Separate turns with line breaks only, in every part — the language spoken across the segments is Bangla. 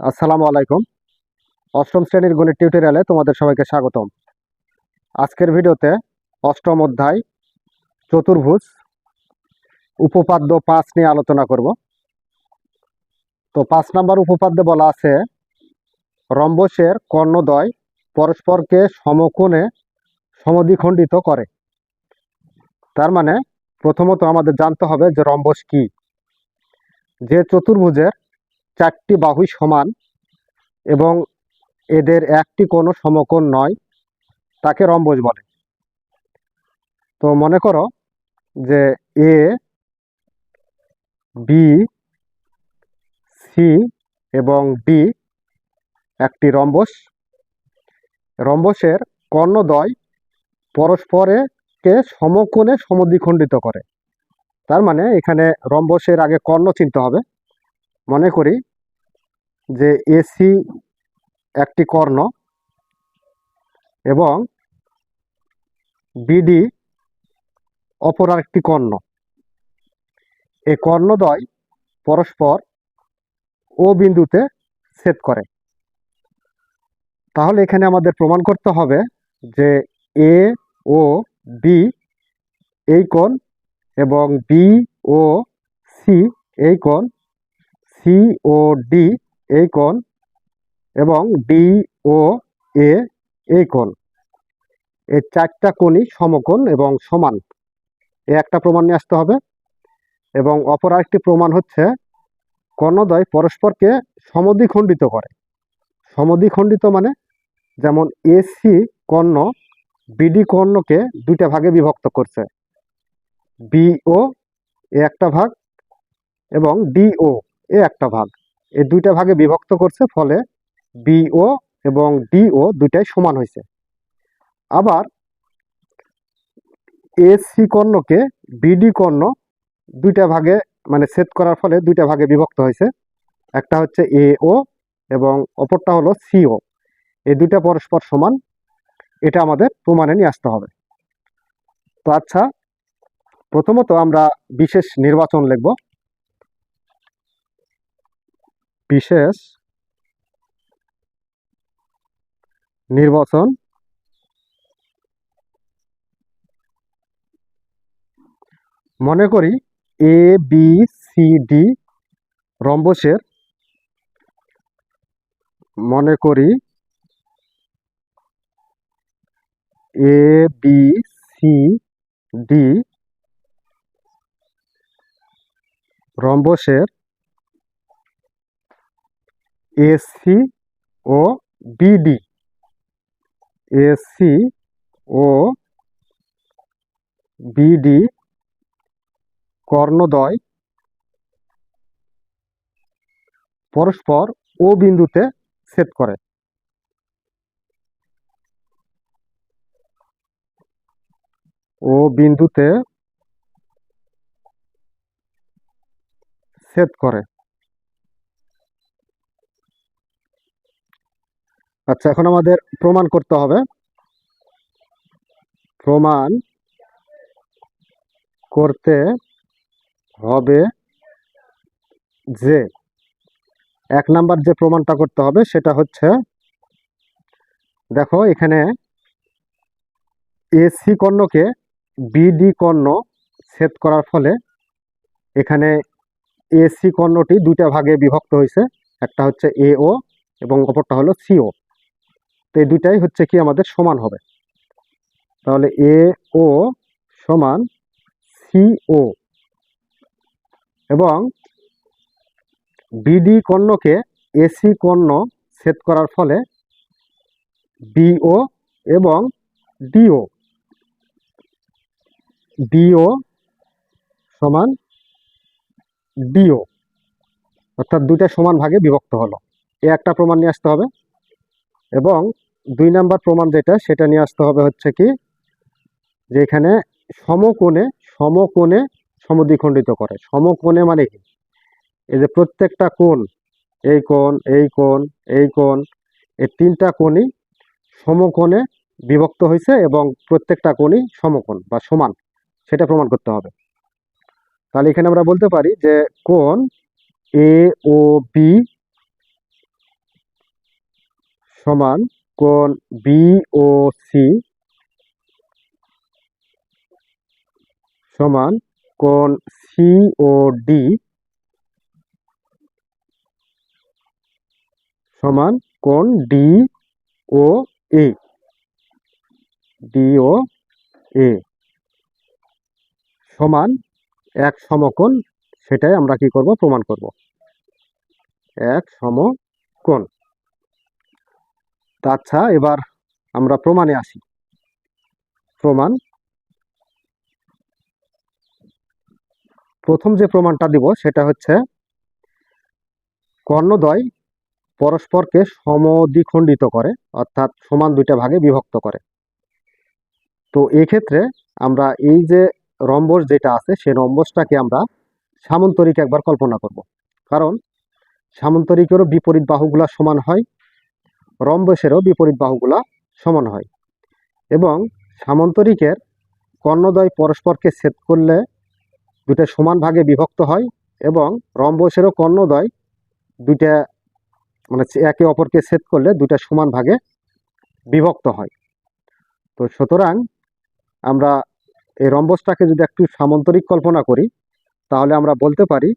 আসসালামু আলাইকুম। অষ্টম শ্রেণির গণিত টিউটোরিয়ালে তোমাদের সবাইকে স্বাগতম। আজকের ভিডিওতে অষ্টম অধ্যায়, চতুর্ভুজ, উপপাদ্য পাঁচ নিয়ে আলোচনা করব। তো পাঁচ নাম্বার উপপাদ্যে বলা আছে, রম্বসের কর্ণদ্বয় পরস্পরকে সমকোণে সমদ্বিখণ্ডিত করে। তার মানে প্রথমত আমাদের জানতে হবে যে রম্বস কি। যে চতুর্ভুজের চারটি বাহুই সমান এবং এদের একটি কোনো সমকোণ নয়, তাকে রম্বস বলে। তো মনে করো যে এ বি সি এবং ডি একটি রম্বস। রম্বসের কর্ণদ্বয় পরস্পরকে সমকোণে সমদ্বিখণ্ডিত করে। তার মানে এখানে রম্বসের আগে কর্ণ চিনতে হবে। মনে করি যে এসি একটি কর্ণ এবং বিডি অপর আরেকটি কর্ণ। এই কর্ণদ্বয় পরস্পর ও বিন্দুতে ছেদ করে। তাহলে এখানে আমাদের প্রমাণ করতে হবে যে এ ও বি এই কোণ এবং বি ও সি এই কোণ সি ও ডি এই কোণ এবং ডি ও এ এই কোণ এই চারটা কোণই সমকোণ এবং সমান। এ একটা প্রমাণ নিয়ে আসতে হবে এবং অপর আরেকটি প্রমাণ হচ্ছে কর্ণদ্বয় পরস্পরকে সমদ্বিখণ্ডিত করে। সমদ্বিখণ্ডিত মানে যেমন এসি কর্ণ বিডি কর্ণকে দুইটা ভাগে বিভক্ত করছে। বিও এ একটা ভাগ এবং ডিও এ একটা ভাগ। এই দুইটা ভাগে বিভক্ত করছে, ফলে বিও এবং ডিও দুইটাই সমান হয়েছে। আবার এসি কর্ণকে বিডি কর্ণ দুইটা ভাগে মানে ছেদ করার ফলে দুইটা ভাগে বিভক্ত হয়েছে। একটা হচ্ছে এ ও এবং অপরটা হলো সিও এই দুইটা পরস্পর সমান। এটা আমাদের প্রমাণে নিয়ে আসতে হবে। তো আচ্ছা প্রথমত আমরা বিশেষ নির্বাচন লিখব। বিশেষ নির্বাচন মনে করি এ বি সি ডি রম্বসের মনে করি এ বি সি ডি রম্বসের এসি ও বিডি এসি ও বিডি কর্ণদ্বয় পরস্পর ও বিন্দুতে ছেদ করে। ও বিন্দুতে ছেদ করে। আচ্ছা এখন আমাদের প্রমাণ করতে হবে। প্রমাণ করতে হবে যে, এক নাম্বার যে প্রমাণটা করতে হবে সেটা হচ্ছে, দেখো এখানে এসি কর্ণকে বিডি কর্ণ ছেদ করার ফলে এখানে এসি কর্ণটি দুইটা ভাগে বিভক্ত হয়েছে। একটা হচ্ছে এ ও এবং অপরটা হলো সিও তো এই দুইটাই হচ্ছে কি আমাদের সমান হবে। তাহলে এ ও সমান সিও এবং বিডি কর্ণকে এসি কর্ণ ছেদ করার ফলে বিও এবং ডিও ডিও সমান ডিও অর্থাৎ দুইটা সমান ভাগে বিভক্ত হলো। এ একটা প্রমাণ নিয়ে আসতে হবে এবং দুই নাম্বার প্রমাণ যেটা, সেটা নিয়ে আসতে হবে হচ্ছে কি, যে এখানে সমকোণে সমকোণে সমদ্বিখণ্ডিত করে। সমকোণে মানে কি? এই যে প্রত্যেকটা কোণ, এই কোণ এই কোণ এই কোণ, এই তিনটা কোণই সমকোণে বিভক্ত হয়েছে এবং প্রত্যেকটা কোণই সমকোণ বা সমান, সেটা প্রমাণ করতে হবে। তাহলে এখানে আমরা বলতে পারি যে কোণ এ ও বি সমান কোণ বি ও সি সমান কোণ সি ও ডি সমান কোণ D O A D O A সমান এক সমকোণ, সেটাই আমরা কি করব? প্রমাণ করব। এক সমকোণ। আচ্ছা এবার আমরা প্রমাণে আসি। প্রমাণ। প্রথম যে প্রমাণটা দিব, সেটা হচ্ছে কর্ণদ্বয় পরস্পরকে সমদ্বিখণ্ডিত করে, অর্থাৎ সমান দুইটা ভাগে বিভক্ত করে। তো এক্ষেত্রে আমরা এই যে রম্বস যেটা আছে সেই রম্বসটাকে আমরা সামন্তরিক একবার কল্পনা করব। কারণ সামন্তরিকেরও বিপরীত বাহুগুলা সমান হয় রম্বসেরও বিপরীত বাহুগুলা সমান হয় এবং সামন্তরিকের কর্ণদ্বয় পরস্পরকে ছেদ করলে দুটা সমান ভাগে বিভক্ত হয় এবং রম্বসেরও কর্ণদ্বয় দুইটা মানে একে অপরকে ছেদ করলে দুইটা সমান ভাগে বিভক্ত হয়। তো সুতরাং আমরা এই রম্বসটাকে যদি একটু সামন্তরিক কল্পনা করি, তাহলে আমরা বলতে পারি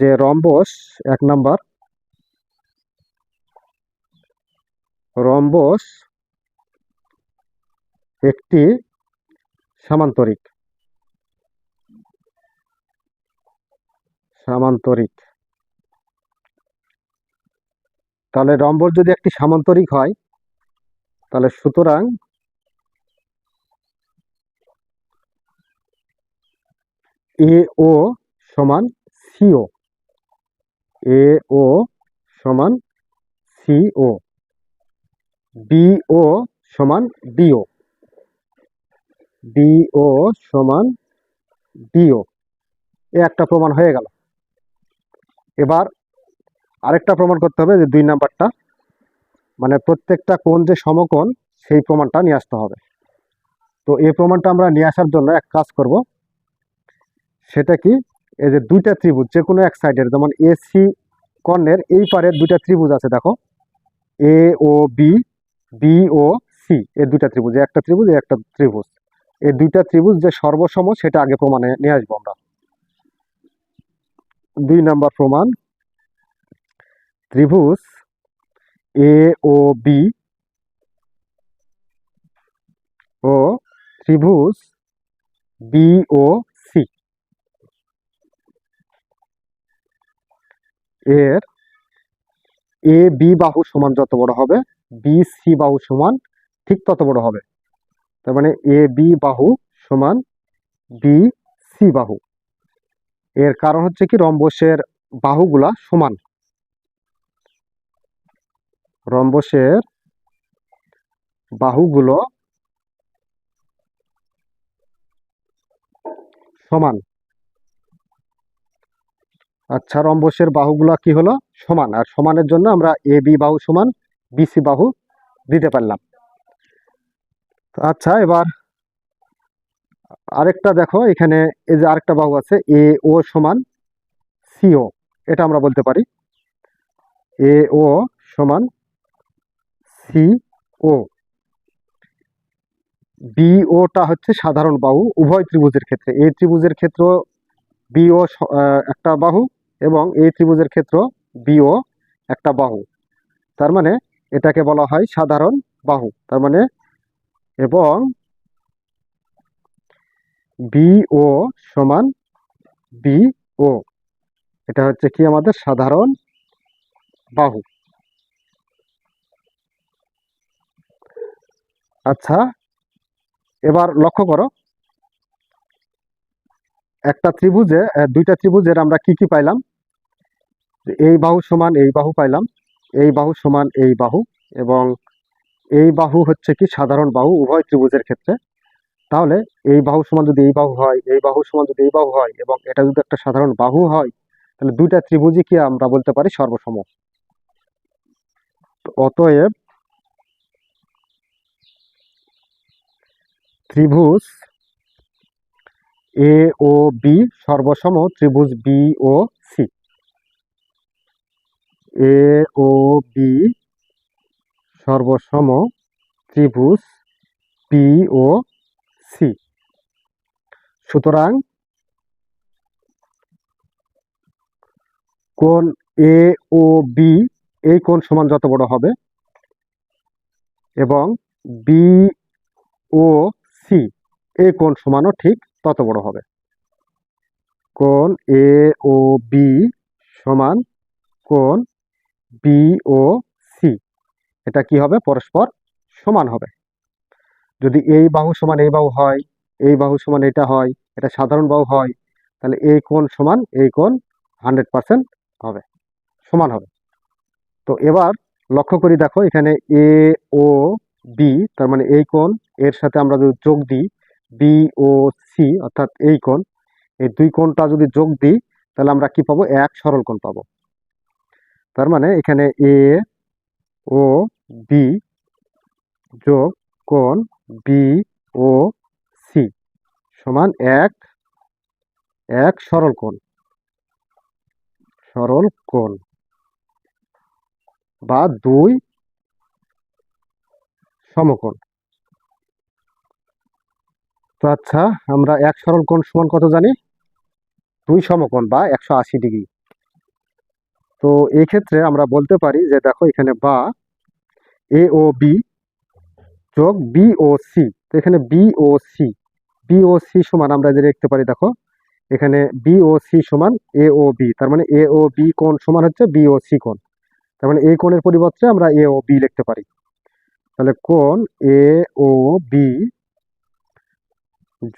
যে রম্বস এক নাম্বার রম্বস একটি সামান্তরিক। সামান্তরিক। তাহলে রম্বস যদি একটি সামান্তরিক হয়, তাহলে সুতরাং এ ও সমান সিও এ ও সমান সিও বিও সমান ডিও বিও সমান ডিও এ একটা প্রমাণ হয়ে গেল। এবার আরেকটা প্রমাণ করতে হবে যে দুই নাম্বারটা। মানে প্রত্যেকটা কোন যে সমকোণ, সেই প্রমাণটা নিয়ে আসতে হবে। তো এই প্রমাণটা আমরা নিয়ে আসার জন্য এক কাজ করব। সেটা কি? এই যে দুইটা ত্রিভুজ, যে কোনো এক সাইডের যেমন এসি কর্ণের এই পারে দুইটা ত্রিভুজ আছে, দেখো। A, O, B B O C এই দুইটা ত্রিভুজ, একটা ত্রিভুজ একটা ত্রিভুজ। এই দুইটা ত্রিভুজ যে সর্বসম, সেটা আগে প্রমাণে নিয়ে আসব আমরা। দুই নাম্বার প্রমাণ। ত্রিভুজ এ ও বি ও ত্রিভুজ বি ও সি এর এ বি বাহু সমান যত বড় হবে বি, সি বাহু সমান ঠিক তত বড় হবে। তার মানে এ, বি বাহু সমান বি, সি বাহু। এর কারণ হচ্ছে কি, রম্বসের বাহুগুলা সমান। রম্বসের বাহুগুলো সমান। আচ্ছা রম্বসের বাহুগুলা কি হলো? সমান। আর সমানের জন্য আমরা এ, বি বাহু সমান বিসি বাহু দিতে পারলাম। আচ্ছা এবার আরেকটা দেখো, এখানে এই যে আরেকটা বাহু আছে, এ, ও সমান সিও এটা আমরা বলতে পারি। এ, ও সমান সি, ও। বি ওটা হচ্ছে সাধারণ বাহু, উভয় ত্রিভুজের ক্ষেত্রে। এই ত্রিভুজের ক্ষেত্র বি, ও একটা বাহু এবং এই ত্রিভুজের ক্ষেত্র বি, ও একটা বাহু। তার মানে এটাকে বলা হয় সাধারণ বাহু, তার মানে এবং বি ও সমান বি ও এটা হচ্ছে কি আমাদের সাধারণ বাহু। আচ্ছা এবার লক্ষ্য করো। একটা ত্রিভুজে দুইটা ত্রিভুজের আমরা কি কি পাইলাম? এই বাহু সমান এই বাহু পাইলাম। এই বাহু সমান এই বাহু এবং এই বাহু হচ্ছে কি সাধারণ বাহু, উভয় ত্রিভুজের ক্ষেত্রে। তাহলে এই বাহু সমান যদি এই বাহু হয়, এই বাহু সমান যদি এই বাহু হয় এবং এটা যদি একটা সাধারণ বাহু হয়, তাহলে দুইটা ত্রিভুজই কি আমরা বলতে পারি সর্বসম। অতএব ত্রিভুজ এ ও বি সর্বসম ত্রিভুজ B O C A, O, B, সর্বসম, ত্রিভুজ, পি, ও, সি। সুতরাং কোণ এ, ও, বি, এই কোণ সমান যত বড় হবে, এবং বি, ও, সি, এই কোণ সমানও ঠিক তত বড় হবে। কোণ এ, ও, বি সমান কোণ বি ও সি এটা কি হবে? পরস্পর সমান হবে। যদি এই বাহু সমান এই বাহু হয়, এই বাহু সমান এটা হয়, এটা সাধারণ বাহু হয়, তাহলে এই কোণ সমান এই কোণ হান্ড্রেড পার্সেন্ট হবে, সমান হবে। তো এবার লক্ষ্য করি দেখো, এখানে এ ও বি তার মানে এই কোণ, এর সাথে আমরা যদি যোগ দিই বি ও সি অর্থাৎ এই কোণ, এই দুই কোণটা যদি যোগ দিই, তাহলে আমরা কি পাবো? এক সরল কোণ পাবো। তার মানে এখানে এ, ও, বি যোগ কোণ বি, ও, সি সমান এক এক সরল কোণ। সরল কোণ। বা দুই সমকোণ। তো আচ্ছা আমরা এক সরল কোণ সমান কত জানি? দুই সমকোণ বা একশো আশি ডিগ্রি। তো এই ক্ষেত্রে আমরা বলতে পারি যে দেখো এখানে বা, এ ও বি যোগ বি ও সি। তো এখানে B O C, B O C সমান আমরা যে লিখতে পারি, দেখো, এখানে বি ও সি সমান এ ও বি। তার মানে এ ও বি কোণ সমান হচ্ছে বি ও সি কোণ। তার মানে এই কোণের পরিবর্তে আমরা এ ও বি লিখতে পারি। তাহলে কোণ এ ও বি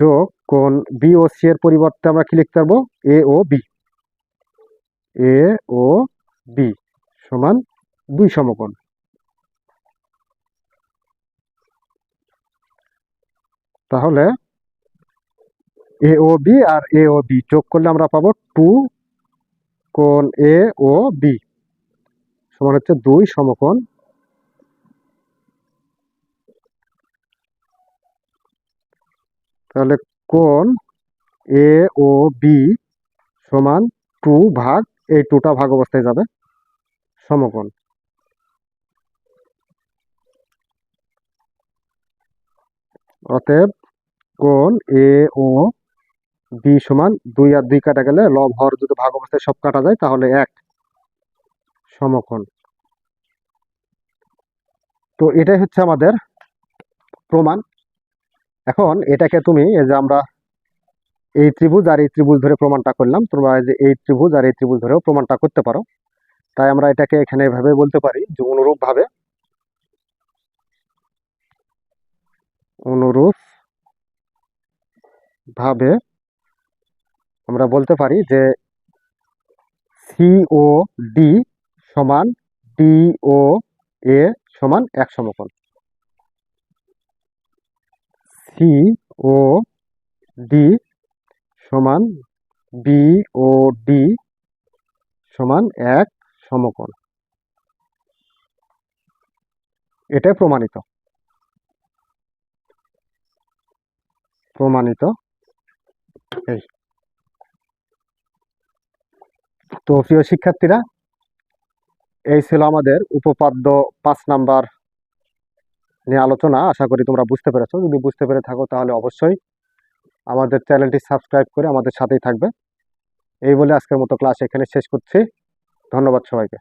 যোগ কোণ বি ও সি এর পরিবর্তে আমরা কি লিখতে পারব? এ ও বি। এ ও বি সমান দুই সমকোণ। তাহলে এ ও বি আর এ ও বি যোগ করলে আমরা পাবো টু কোণ এ ও বি। সমান হচ্ছে দুই সমকোণ। তাহলে কোণ এ ও বি সমান টু ভাগ, এই টুটা ভাগ অবস্থায় যাবে। সমকোণ। অতএব কোণ এ ও বি সমান দুই আর দুই কাটা গেলে লব হর যদি ভাগ অবস্থায় সব কাটা যায়, তাহলে এক সমকোণ। তো এটাই হচ্ছে আমাদের প্রমাণ। এখন এটাকে তুমি এই যে আমরা এই ত্রিভুজ আর এই ত্রিভুজ ধরে প্রমাণটা করলাম, তোমরা যে এই ত্রিভুজ আর এই ত্রিভুজ ধরেও প্রমাণটা করতে পারো। তাই আমরা এটাকে এখানে এভাবে বলতে পারি, যে অনুরূপ ভাবে অনুরূপ ভাবে আমরা বলতে পারি যে সি ও ডি সমান ডি ও এ সমান এক সমকোণ। সি ও ডি সমান বি ও ডি সমান এক সমকোণ। এটাই প্রমাণিত। প্রমাণিত এই। তো প্রিয় শিক্ষার্থীরা, এই ছিল আমাদের উপপাদ্য পাঁচ নাম্বার নিয়ে আলোচনা। আশা করি তোমরা বুঝতে পেরেছ। যদি বুঝতে পেরে থাকো তাহলে অবশ্যই আমাদের চ্যানেলটি সাবস্ক্রাইব করে আমাদের সাথেই থাকবে। এই বলে আজকের মতো ক্লাস এখানে শেষ করছি। ধন্যবাদ সবাইকে।